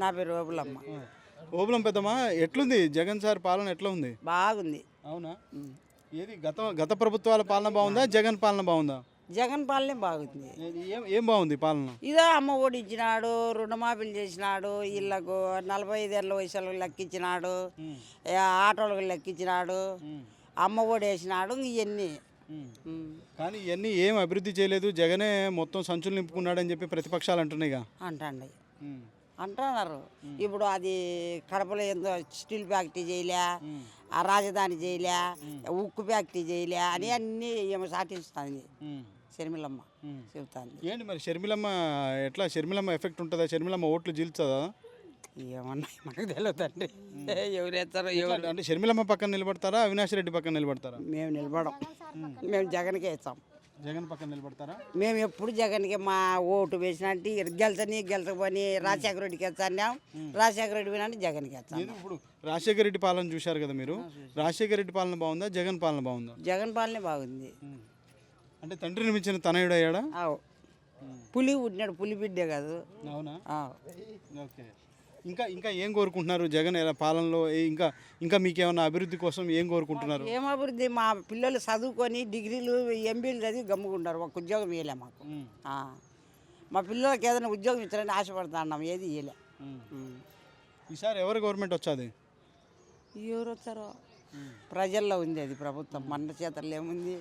నా పేరు ఓబులమ్మ. ఓబులం పెద్దమ్మా ఎట్లుంది? జగన్ సార్ పాలన ఎట్లా ఉంది బాగుంది. అవునా? ఏది గత గత ప్రభుత్వాల పాలన బాగుందా జగన్ పాలన బాగుందా? జగన్ పాలనే బాగుంది. ఏం ఏం బాగుంది పాలన? ఇదో అమ్మ ఒడి ఇచ్చినాడు రుణమాఫీలు చేసినాడు ఇళ్ళకు నలభై ఐదేళ్ళ వయసులకు లెక్కించినాడు ఆటోలకు లెక్కించినాడు అమ్మ ఒడి వేసినాడు ఇవన్నీ. కానీ ఇవన్నీ ఏం అభివృద్ధి చేయలేదు జగనే మొత్తం సంచులు నింపుకున్నాడని చెప్పి ప్రతిపక్షాలు అంటున్నాయిగా? అంటండి అంటున్నారు. ఇప్పుడు అది కడపలో ఏందో స్టీల్ ఫ్యాక్టరీ చేయలే ఆ రాజధాని చేయలే ఉక్కు ఫ్యాక్టరీ చేయలే అని అన్నీ ఏమో సాటిస్తుంది. షర్మిలమ్మ చెబుతాంది. ఏంటి మరి షర్మిలమ్మ ఎట్లా? షర్మిలమ్మ ఎఫెక్ట్ ఉంటుందా? షర్మిలమ్మ ఓట్లు జీల్చుతుందా ఏమన్నా మనకు తెలియదండి ఎవరు ఎత్తారో ఎవరు అంటే షర్మిలమ్మ పక్కన నిలబడతారా? అవినాష్ రెడ్డి పక్కన నిలబడతారా? మేము నిలబడం. మేము. జగన్కే ఇస్తాం. జగన్ పక్కన నిలబడతారా? మేము ఎప్పుడు జగన్కి మా ఓటు వేసినట్టు గెలిచని గెలచకపోని రాజశేఖర రెడ్డికి వేస్తాం రాజశేఖర రెడ్డి పోయినట్టు జగన్కి వేస్తాం. ఇప్పుడు రాజశేఖర రెడ్డి పాలన చూశారు కదా మీరు? రాజశేఖర రెడ్డి పాలన బాగుందా జగన్ పాలన బాగుందా? జగన్ పాలనే బాగుంది. అంటే తండ్రిని మించిన తనయుడు అయ్యాడా పులి పుట్టినాడు పులి బిడ్డే కాదు. అవునా. ఓకే. ఇంకా ఇంకా ఏం కోరుకుంటున్నారు జగన్? ఎలా పాలనలో ఇంకా ఇంకా మీకేమన్నా అభివృద్ధి కోసం ఏం కోరుకుంటున్నారు? ఏం అభివృద్ధి? మా పిల్లలు చదువుకొని డిగ్రీలు ఎంబీలు చదివి గమ్ముకుంటారు ఒక ఉద్యోగం ఇవ్వలే మాకు. ఆ. మా పిల్లలకి ఏదైనా ఉద్యోగం ఇచ్చారని ఆశపడతా ఉన్నాం ఏది ఇవ్వలే. ఈసారి ఎవరు గవర్నమెంట్ వచ్చాది? ఎవరు వచ్చారో? ప్రజల్లో ఉంది అది ప్రభుత్వం. మన చేతల్లో ఏముంది?